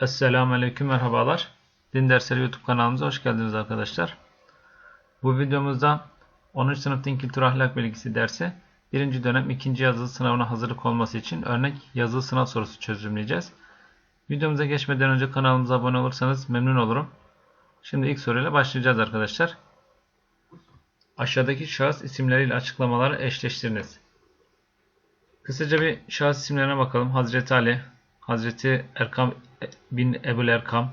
Esselamu Aleyküm merhabalar. Din Dersleri YouTube kanalımıza hoş geldiniz arkadaşlar. Bu videomuzda 10. sınıf Din Kültür Ahlak Bilgisi dersi 1. dönem 2. yazılı sınavına hazırlık olması için örnek yazılı sınav sorusu çözümleyeceğiz. Videomuza geçmeden önce kanalımıza abone olursanız memnun olurum. Şimdi ilk soruyla başlayacağız arkadaşlar. Aşağıdaki şahıs isimleriyle açıklamaları eşleştiriniz. Kısaca bir şahıs isimlerine bakalım. Hazreti Ali, Hazreti Erkam bin Ebul Erkam,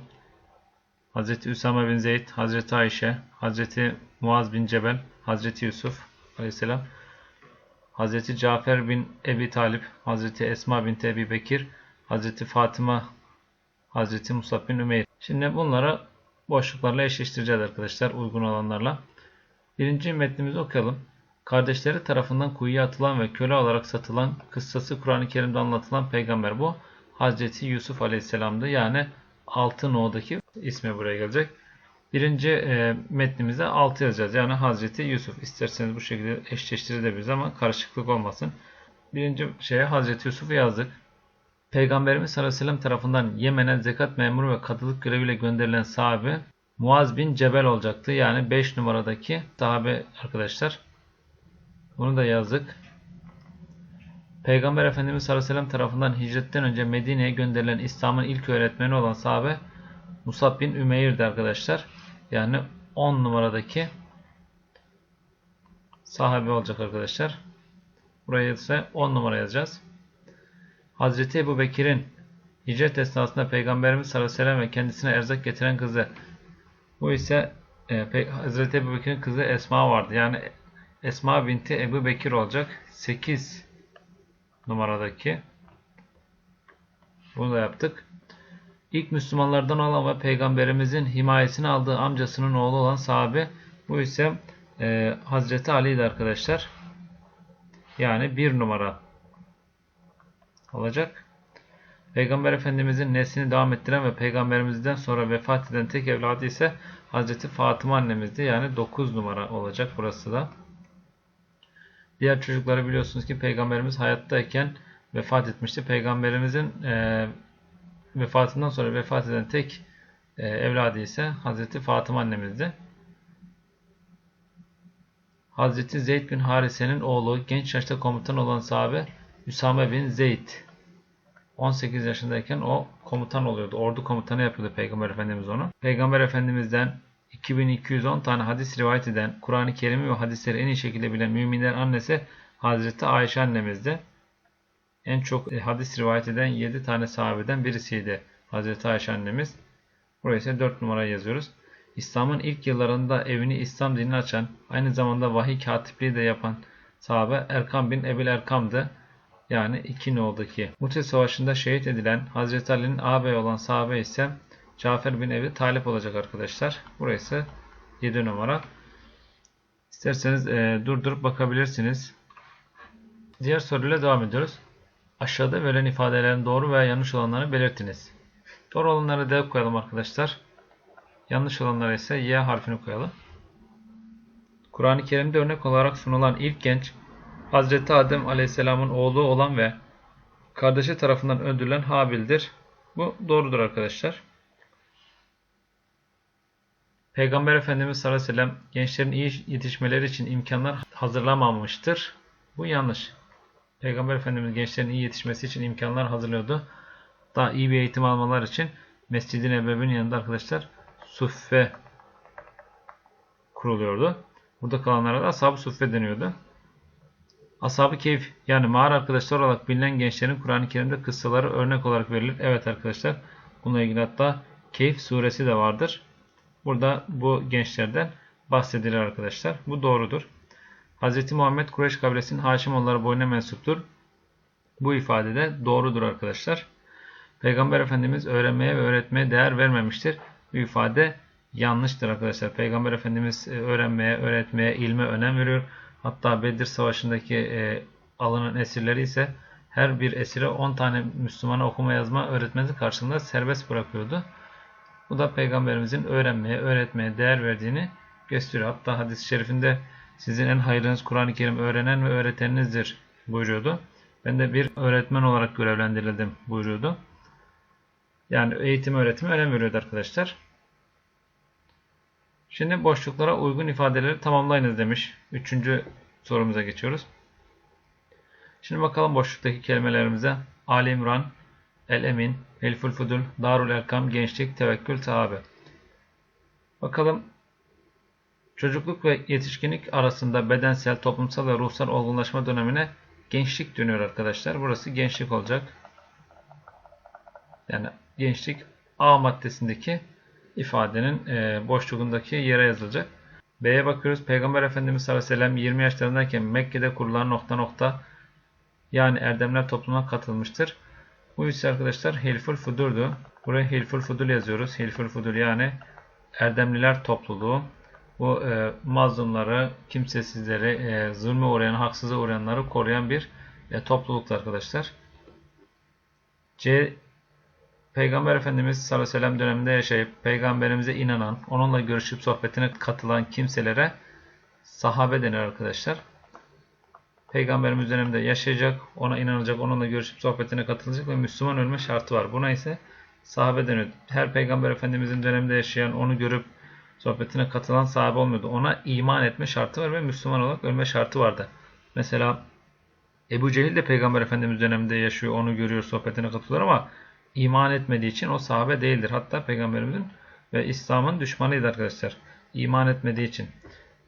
Hazreti Üsame bin Zeyd, Hazreti Ayşe, Hazreti Muaz bin Cebel, Hazreti Yusuf aleyhisselam, Hazreti Cafer bin Ebi Talip, Hazreti Esma bin Ebi Bekir, Hazreti Fatıma, Hazreti Musab bin Ümeyr. Şimdi bunları boşluklarla eşleştireceğiz arkadaşlar uygun olanlarla. Birinci metnimizi okuyalım. Kardeşleri tarafından kuyuya atılan ve köle olarak satılan kıssası Kur'an-ı Kerim'de anlatılan peygamber bu. Hazreti Yusuf Aleyhisselam'dı. Yani 6 no'daki ismi buraya gelecek. Birinci e, metnimize 6 yazacağız. Yani Hazreti Yusuf. İsterseniz bu şekilde eşleştirebiliriz ama karışıklık olmasın. Birinci şeye Hazreti Yusuf'u yazdık. Peygamberimiz sallallahu aleyhi ve sellem tarafından Yemen'e zekat memuru ve kadılık göreviyle gönderilen sahabe Muaz bin Cebel olacaktı. Yani 5 numaradaki sahabe arkadaşlar. Bunu da yazdık. Peygamber Efendimiz sallallahu aleyhi ve sellem tarafından hicretten önce Medine'ye gönderilen İslam'ın ilk öğretmeni olan sahabe Musab bin Ümeyr'di arkadaşlar. Yani 10 numaradaki sahabe olacak arkadaşlar. Buraya ise 10 numara yazacağız. Hazreti Ebu Bekir'in hicret esnasında Peygamberimiz sallallahu aleyhi ve sellem ve kendisine erzak getiren kızı. Bu ise e, Hazreti Ebu Bekir'in kızı Esma vardı. Yani Esma binti Ebu Bekir olacak. 8 numaradaki. Bunu da yaptık. İlk Müslümanlardan olan ve Peygamberimizin himayesini aldığı amcasının oğlu olan sahabe. Bu ise e, Hazreti Ali'ydi arkadaşlar. Yani bir numara olacak. Peygamber Efendimizin neslini devam ettiren ve Peygamberimizden sonra vefat eden tek evladı ise Hazreti Fatıma annemizdi. Yani 9 numara olacak burası da. Diğer çocukları biliyorsunuz ki Peygamberimiz hayattayken vefat etmişti. Peygamberimizin e, vefatından sonra vefat eden tek e, evladı ise Hazreti Fatıma annemizdi. Hazreti Zeyd bin Harise'nin oğlu genç yaşta komutan olan sahabe Üsame bin Zeyd. 18 yaşındayken o komutan oluyordu. Ordu komutanı yapıyordu Peygamber Efendimiz onu. Peygamber Efendimiz'den 2210 tane hadis rivayet eden, Kur'an-ı Kerim'i ve hadisleri en iyi şekilde bilen müminlerin annesi Hazreti Ayşe annemizdi. En çok hadis rivayet eden 7 tane sahabeden birisiydi Hazreti Ayşe annemiz. Buraya ise 4 numara yazıyoruz. İslam'ın ilk yıllarında evini İslam dinini açan, aynı zamanda vahiy katipliği de yapan sahabe Erkam bin Ebil Erkam'dı. Yani 2 no'daki. Mute Savaşı'nda şehit edilen Hazreti Ali'nin ağabey olan sahabe ise Cafer bin Ebi Talip olacak arkadaşlar. Burası 7 numara. İsterseniz e, durdurup bakabilirsiniz. Diğer soruyla devam ediyoruz. Aşağıda verilen ifadelerin doğru veya yanlış olanlarını belirtiniz. Doğru olanları D koyalım arkadaşlar. Yanlış olanlara ise Y harfini koyalım. Kur'an-ı Kerim'de örnek olarak sunulan ilk genç Hazreti Adem Aleyhisselam'ın oğlu olan ve kardeşi tarafından öldürülen Habil'dir. Bu doğrudur arkadaşlar. Peygamber Efendimiz sallallahu aleyhi ve sellem gençlerin iyi yetişmeleri için imkanlar hazırlamamıştır. Bu yanlış. Peygamber Efendimiz gençlerin iyi yetişmesi için imkanlar hazırlıyordu. Daha iyi bir eğitim almalar için Mescid-i Nebevi'nin yanında arkadaşlar suffe kuruluyordu. Burada kalanlara da ashab-ı suffe deniyordu. Ashab-ı keyif yani mağara arkadaşlar olarak bilinen gençlerin Kur'an-ı Kerim'de kıssaları örnek olarak verilir. Evet arkadaşlar bununla ilgili hatta Keyif suresi de vardır. Burada bu gençlerden bahsedilir arkadaşlar. Bu doğrudur. Hz. Muhammed Kureyş kabilesinin Haşimoğulları boyuna mensuptur. Bu ifade de doğrudur arkadaşlar. Peygamber Efendimiz öğrenmeye ve öğretmeye değer vermemiştir. Bu ifade yanlıştır arkadaşlar. Peygamber Efendimiz öğrenmeye, öğretmeye, ilme önem veriyor. Hatta Bedir Savaşı'ndaki e, alınan esirleri ise her bir esire 10 tane Müslümana okuma yazma öğretmesi karşılığında serbest bırakıyordu. Bu da Peygamberimizin öğrenmeye, öğretmeye değer verdiğini gösteriyor. Hatta hadis-i şerifinde sizin en hayırlınız Kur'an-ı Kerim öğrenen ve öğreteninizdir buyuruyordu. Ben de bir öğretmen olarak görevlendirildim buyuruyordu. Yani eğitim öğretime önem veriyordu arkadaşlar. Şimdi boşluklara uygun ifadeleri tamamlayınız demiş. Üçüncü sorumuza geçiyoruz. Şimdi bakalım boşluktaki kelimelerimize. Ali İmran, El Emin, Elful Fudul, Darul Erkam, Gençlik, Tevekkül, Sahabe. Bakalım çocukluk ve yetişkinlik arasında bedensel, toplumsal ve ruhsal olgunlaşma dönemine gençlik dönüyor arkadaşlar. Burası gençlik olacak. Yani gençlik A maddesindeki ifadenin e, boşluğundaki yere yazılacak. B'ye bakıyoruz. Peygamber Efendimiz sallallahu aleyhi ve sellem 20 yaşlarındayken Mekke'de kurulan nokta nokta yani erdemler toplumuna katılmıştır. Bu ise arkadaşlar Hilful Fudur'du. Buraya Hilful Fudul yazıyoruz. Hilful Fudul yani erdemliler topluluğu. Bu e, mazlumları, kimsesizleri, e, zulme uğrayan, haksıza uğrayanları koruyan bir e, topluluktu arkadaşlar. C Peygamber Efendimiz sallallahu aleyhi ve sellem döneminde yaşayıp peygamberimize inanan, onunla görüşüp sohbetine katılan kimselere sahabe denir arkadaşlar. Peygamberimiz döneminde yaşayacak, ona inanacak, onunla görüşüp sohbetine katılacak ve Müslüman ölme şartı var. Buna ise sahabe deniyor. Her peygamber efendimizin döneminde yaşayan, onu görüp sohbetine katılan sahabe olmuyordu. Ona iman etme şartı var ve Müslüman olarak ölme şartı vardı. Mesela Ebu Cehil de peygamber efendimiz döneminde yaşıyor, onu görüyor, sohbetine katılıyor ama iman etmediği için o sahabe değildir. Hatta peygamberimizin ve İslam'ın düşmanıydı arkadaşlar. İman etmediği için.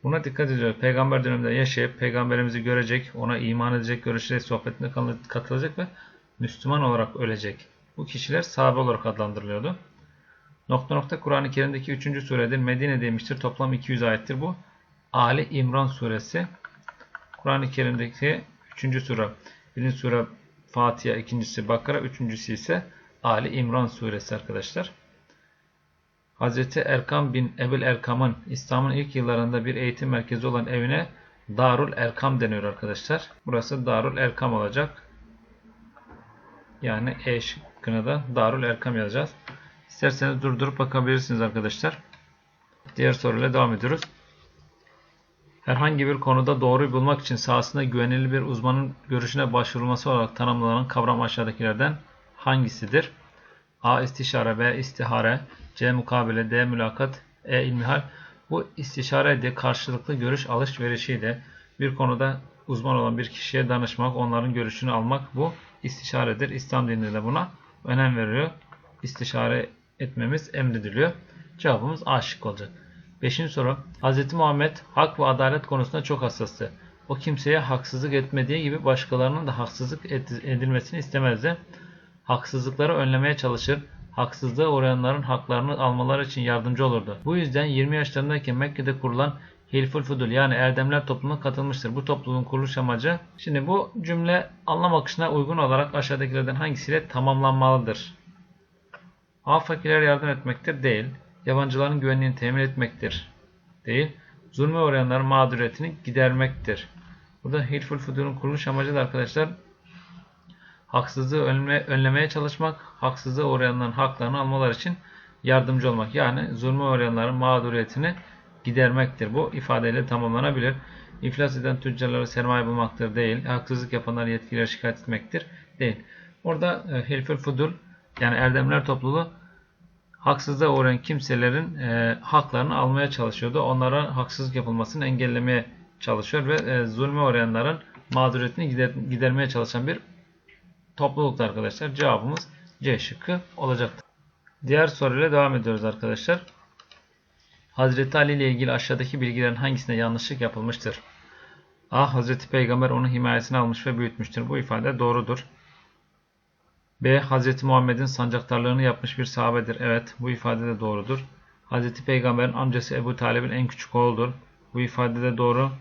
Buna dikkat ediyoruz. Peygamber döneminde yaşayıp peygamberimizi görecek, ona iman edecek, görüşecek, sohbetine katılacak ve Müslüman olarak ölecek. Bu kişiler sahabe olarak adlandırılıyordu. Nokta nokta Kur'an-ı Kerim'deki 3. suredir. Medine demiştir. Toplam 200 ayettir bu. Ali İmran suresi. Kur'an-ı Kerim'deki 3. sure. Birinci sure Fatiha, ikincisi Bakara, üçüncüsü ise Ali İmran suresi arkadaşlar. Hazreti Erkam bin Ebil Erkam'ın İslam'ın ilk yıllarında bir eğitim merkezi olan evine Darul Erkam deniyor arkadaşlar. Burası Darul Erkam olacak. Yani E şıkkına da Darul Erkam yazacağız. İsterseniz durdurup bakabilirsiniz arkadaşlar. Diğer soruyla devam ediyoruz. Herhangi bir konuda doğruyu bulmak için sahasında güvenilir bir uzmanın görüşüne başvurulması olarak tanımlanan kavram aşağıdakilerden hangisidir? A. İstişare B. istihare C. Mukabele D. Mülakat E. İlmihal Bu istişare de karşılıklı görüş alışverişiydi. Bir konuda uzman olan bir kişiye danışmak, onların görüşünü almak bu istişaredir. İslam dininde de buna önem veriyor. İstişare etmemiz emrediliyor. Cevabımız A şık olacak. Beşinci soru. Hz. Muhammed hak ve adalet konusunda çok hassastı. O kimseye haksızlık etmediği gibi başkalarının da haksızlık edilmesini istemezdi. Haksızlıkları önlemeye çalışır, haksızlığa uğrayanların haklarını almaları için yardımcı olurdu. Bu yüzden 20 yaşlarındayken Mekke'de kurulan Hilful Fudul yani Erdemler topluluğuna katılmıştır. Bu topluluğun kuruluş amacı şimdi bu cümle anlam akışına uygun olarak aşağıdakilerden hangisiyle tamamlanmalıdır? A. Fakirlere yardım etmektir. Değil. Yabancıların güvenliğini temin etmektir. Değil. Zulme uğrayanların mağduriyetini gidermektir. Burada Hilful Fudul'un kuruluş amacı da arkadaşlar haksızlığı önleme, önlemeye çalışmak, haksızlığa uğrayanların haklarını almalar için yardımcı olmak. Yani zulme uğrayanların mağduriyetini gidermektir. Bu ifadeyle tamamlanabilir. İflas eden tüccarlara sermaye bulmaktır değil. Haksızlık yapanları yetkilileri şikayet etmektir değil. Orada e, Hilful Fudul yani erdemler topluluğu haksızlığa uğrayan kimselerin e, haklarını almaya çalışıyordu. Onlara haksızlık yapılmasını engellemeye çalışıyor ve e, zulme uğrayanların mağduriyetini gider, gidermeye çalışan bir toplulukta arkadaşlar. Cevabımız C şıkkı olacaktır. Diğer soruyla devam ediyoruz arkadaşlar. Hazreti Ali ile ilgili aşağıdaki bilgilerin hangisinde yanlışlık yapılmıştır? A. Hazreti Peygamber onu himayesine almış ve büyütmüştür. Bu ifade doğrudur. B. Hazreti Muhammed'in sancaktarlığını yapmış bir sahabedir. Evet bu ifade de doğrudur. Hazreti Peygamber'in amcası Ebu Talib'in en küçük oğludur. Bu ifade de doğru.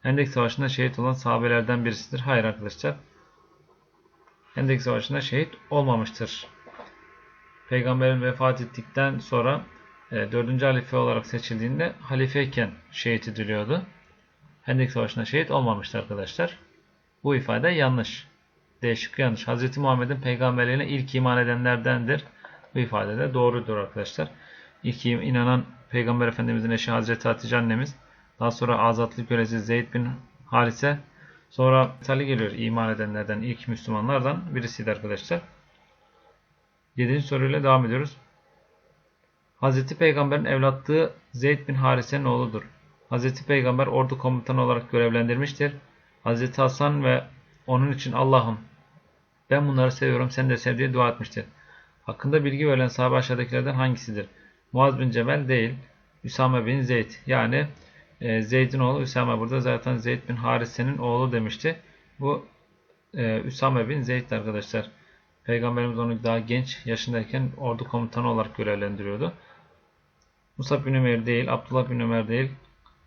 Hendek Savaşı'nda şehit olan sahabelerden birisidir. Hayır arkadaşlar. Hendek Savaşı'nda şehit olmamıştır. Peygamberin vefat ettikten sonra e, 4. halife olarak seçildiğinde halifeyken şehit ediliyordu. Hendek Savaşı'nda şehit olmamıştır arkadaşlar. Bu ifade yanlış. Değişik yanlış. Hz. Muhammed'in peygamberliğine ilk iman edenlerdendir. Bu ifade de doğrudur arkadaşlar. İlk inanan Peygamber Efendimizin eşi Hazreti Hatice annemiz. Daha sonra azatlık kölesi Zeyd bin Harise. Sonra Ali geliyor iman edenlerden ilk Müslümanlardan birisiydi arkadaşlar. 7. soruyla devam ediyoruz. Hazreti Peygamber'in evlatlığı Zeyd bin Harise'nin oğludur. Hazreti Peygamber ordu komutanı olarak görevlendirmiştir. Hazreti Hasan ve onun için Allah'ım ben bunları seviyorum sen de sev diye dua etmiştir. Hakkında bilgi verilen sahabe aşağıdakilerden hangisidir? Muaz bin Cebel değil. Üsame bin Zeyd. Yani e, Zeyd'in oğlu Üsame burada zaten Zeyd bin Harise'nin oğlu demişti. Bu e, Üsame bin Zeyd arkadaşlar. Peygamberimiz onu daha genç yaşındayken ordu komutanı olarak görevlendiriyordu. Musab bin Ömer değil, Abdullah bin Ömer değil,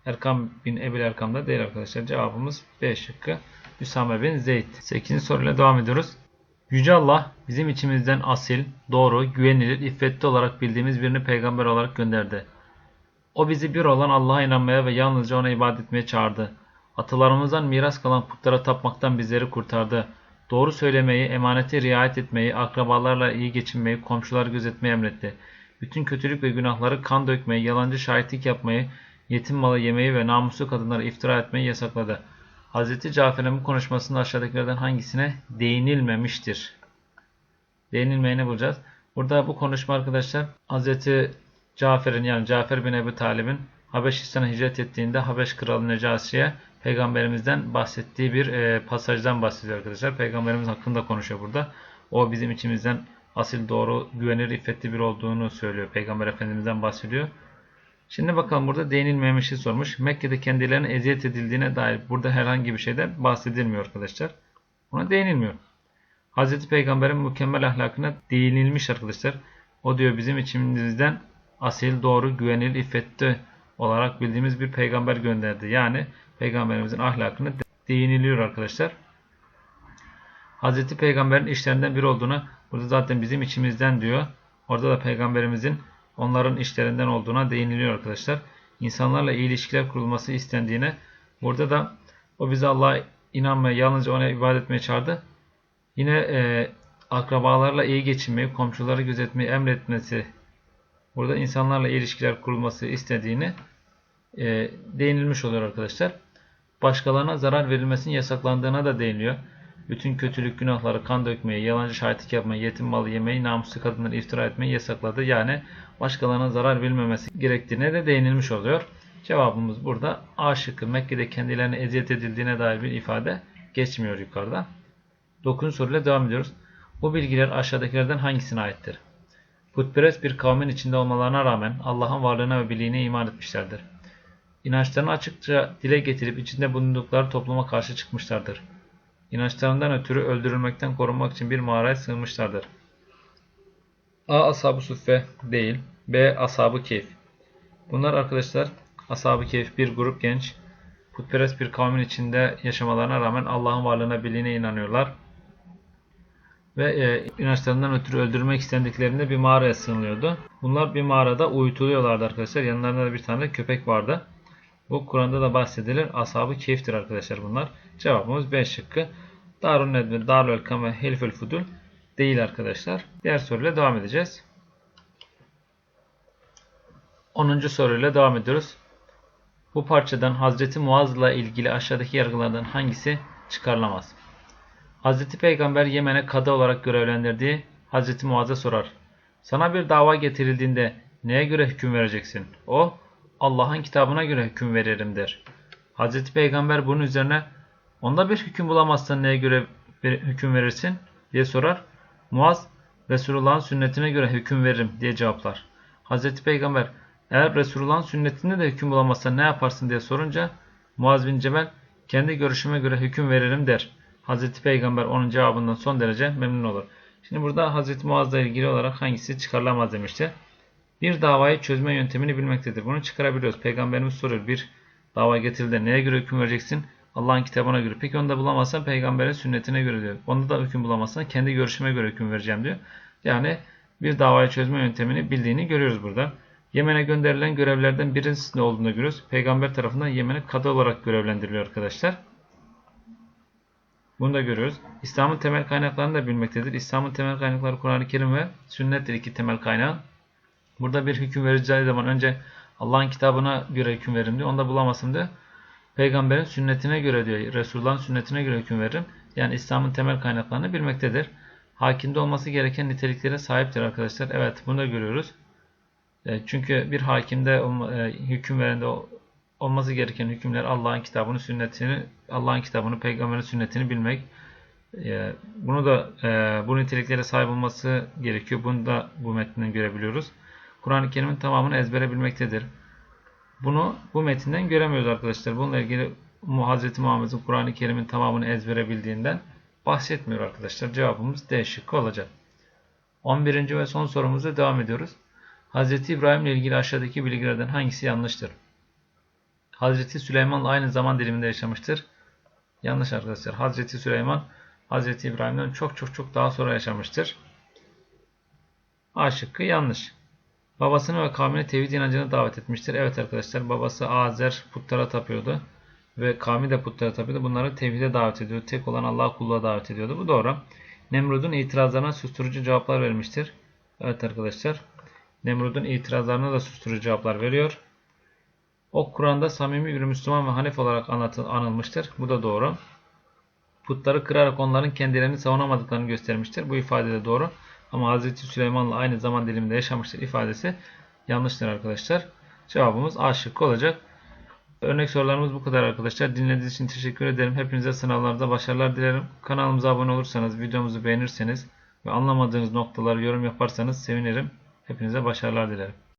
Erkam bin Ebil Erkam da değil arkadaşlar. Cevabımız B şıkkı. Üsame bin Zeyd. 8. soruyla devam ediyoruz. Yüce Allah bizim içimizden asil, doğru, güvenilir, iffetli olarak bildiğimiz birini peygamber olarak gönderdi. O bizi bir olan Allah'a inanmaya ve yalnızca ona ibadet etmeye çağırdı. Atalarımızdan miras kalan putlara tapmaktan bizleri kurtardı. Doğru söylemeyi, emanete riayet etmeyi, akrabalarla iyi geçinmeyi, komşuları gözetmeyi emretti. Bütün kötülük ve günahları kan dökmeyi, yalancı şahitlik yapmayı, yetim malı yemeyi ve namuslu kadınlara iftira etmeyi yasakladı. Hz. Cafer'in bu konuşmasında aşağıdakilerden hangisine değinilmemiştir? Değinilmeyeni bulacağız. Burada bu konuşma arkadaşlar Hz. Cafer'in yani Cafer bin Ebu Talib'in Habeşistan'a hicret ettiğinde Habeş Kralı Necasi'ye Peygamberimizden bahsettiği bir e, pasajdan bahsediyor arkadaşlar. Peygamberimiz hakkında konuşuyor burada. O bizim içimizden asil doğru, güvenilir, iffetli bir olduğunu söylüyor. Peygamber Efendimiz'den bahsediyor. Şimdi bakalım burada değinilmemişi sormuş. Mekke'de kendilerine eziyet edildiğine dair burada herhangi bir şeyden bahsedilmiyor arkadaşlar. Buna değinilmiyor. Hz. Peygamber'in mükemmel ahlakına değinilmiş arkadaşlar. O diyor bizim içimizden asil, doğru, güvenilir, iffetli olarak bildiğimiz bir peygamber gönderdi. Yani peygamberimizin ahlakını değiniliyor arkadaşlar. Hz. Peygamber'in işlerinden biri olduğunu burada zaten bizim içimizden diyor. Orada da peygamberimizin onların işlerinden olduğuna değiniliyor arkadaşlar. İnsanlarla iyi ilişkiler kurulması istendiğine burada da o bize Allah'a inanmaya, yalnızca ona ibadet etmeye çağırdı. Yine e, akrabalarla iyi geçinmeyi, komşuları gözetmeyi emretmesi, burada insanlarla ilişkiler kurulması istediğini e, değinilmiş oluyor arkadaşlar. Başkalarına zarar verilmesinin yasaklandığına da değiniliyor. Bütün kötülük günahları, kan dökmeyi, yalancı şahitlik yapmayı, yetim malı yemeyi, namuslu kadınları iftira etmeyi yasakladı. Yani başkalarına zarar verilmemesi gerektiğine de değinilmiş oluyor. Cevabımız burada A şıkkı Mekke'de kendilerine eziyet edildiğine dair bir ifade geçmiyor yukarıda. 9. soruyla devam ediyoruz. Bu bilgiler aşağıdakilerden hangisine aittir? Putperest bir kavmin içinde olmalarına rağmen Allah'ın varlığına ve birliğine iman etmişlerdir. İnançlarını açıkça dile getirip içinde bulundukları topluma karşı çıkmışlardır. İnançlarından ötürü öldürülmekten korunmak için bir mağaraya sığınmışlardır. A. Ashab-ı Suffe değil. B. Ashab-ı Keyif. Bunlar arkadaşlar Ashab-ı Keyif bir grup genç putperest bir kavmin içinde yaşamalarına rağmen Allah'ın varlığına birliğine inanıyorlar. Ve e, inançlarından ötürü öldürmek istendiklerinde bir mağaraya sığınıyordu. Bunlar bir mağarada uyutuluyorlardı arkadaşlar. Yanlarında da bir tane köpek vardı. Bu Kur'an'da da bahsedilir. Ashab-ı Keyif'tir arkadaşlar bunlar. Cevabımız B şıkkı. Darun Nedve, Darül Elkam ve Helfül Fudul değil arkadaşlar. Diğer soruyla devam edeceğiz. 10. soruyla devam ediyoruz. Bu parçadan Hazreti Muaz'la ilgili aşağıdaki yargılardan hangisi çıkarılamaz? Hazreti Peygamber Yemen'e kadı olarak görevlendirdiği Hazreti Muaz'a sorar. Sana bir dava getirildiğinde neye göre hüküm vereceksin? O, Allah'ın kitabına göre hüküm veririm der. Hazreti Peygamber bunun üzerine onda bir hüküm bulamazsan neye göre hüküm verirsin diye sorar. Muaz Resulullah'ın sünnetine göre hüküm veririm diye cevaplar. Hazreti Peygamber eğer Resulullah'ın sünnetinde de hüküm bulamazsan ne yaparsın diye sorunca Muaz bin Cebel kendi görüşüme göre hüküm veririm der. Hazreti Peygamber onun cevabından son derece memnun olur. Şimdi burada Hazreti Muaz'la ilgili olarak hangisi çıkarılamaz demişti. Bir davayı çözme yöntemini bilmektedir. Bunu çıkarabiliyoruz. Peygamberimiz soruyor. Bir dava getirildi. Neye göre hüküm vereceksin? Allah'ın kitabına göre. Peki onu da bulamazsan peygamberin sünnetine göre diyor. Onda da hüküm bulamazsan kendi görüşüme göre hüküm vereceğim diyor. Yani bir davayı çözme yöntemini bildiğini görüyoruz burada. Yemen'e gönderilen görevlerden birisinde olduğunu görüyoruz. Peygamber tarafından Yemen'e kadı olarak görevlendiriliyor arkadaşlar. Bunu da görüyoruz. İslam'ın temel kaynaklarını da bilmektedir. İslam'ın temel kaynakları Kur'an-ı Kerim ve sünnettir iki temel kaynağı. Burada bir hüküm vereceği zaman önce Allah'ın kitabına göre hüküm veririm diyor. Onu da bulamazsın diyor. Peygamberin sünnetine göre diyor. Resulullah'ın sünnetine göre hüküm veririm. Yani İslam'ın temel kaynaklarını bilmektedir. hakimde olması gereken niteliklere sahiptir arkadaşlar. Evet bunu da görüyoruz. E, çünkü bir hakimde e, hüküm verende o- olması gereken hükümler Allah'ın kitabını, sünnetini, Allah'ın kitabını, peygamberin sünnetini bilmek. E, bunu da e, bu niteliklere sahip olması gerekiyor. Bunu da bu metninden görebiliyoruz. Kur'an-ı Kerim'in tamamını ezbere bilmektedir. Bunu bu metinden göremiyoruz arkadaşlar. Bununla ilgili Hz. Muhammed'in Kur'an-ı Kerim'in tamamını ezbere bildiğinden bahsetmiyor arkadaşlar. Cevabımız D şıkkı olacak. 11. ve son sorumuza devam ediyoruz. Hz. İbrahim ile ilgili aşağıdaki bilgilerden hangisi yanlıştır? Hz. Süleyman aynı zaman diliminde yaşamıştır. Yanlış arkadaşlar. Hz. Süleyman Hz. İbrahim'den çok çok çok daha sonra yaşamıştır. A şıkkı yanlış. Babasını ve kavmini tevhid inancına davet etmiştir. Evet arkadaşlar babası Azer putlara tapıyordu. Ve kavmi de putlara tapıyordu. Bunları tevhide davet ediyordu. Tek olan Allah'a kulluğa davet ediyordu. Bu doğru. Nemrud'un itirazlarına susturucu cevaplar vermiştir. Evet arkadaşlar. Nemrud'un itirazlarına da susturucu cevaplar veriyor. O Kur'an'da samimi bir Müslüman ve Hanif olarak anlatı- anılmıştır. Bu da doğru. Putları kırarak onların kendilerini savunamadıklarını göstermiştir. Bu ifade de doğru. Ama Hz. Süleyman'la aynı zaman diliminde yaşamıştır ifadesi yanlıştır arkadaşlar. Cevabımız A şıkkı olacak. Örnek sorularımız bu kadar arkadaşlar. Dinlediğiniz için teşekkür ederim. Hepinize sınavlarda başarılar dilerim. Kanalımıza abone olursanız, videomuzu beğenirseniz ve anlamadığınız noktaları yorum yaparsanız sevinirim. Hepinize başarılar dilerim.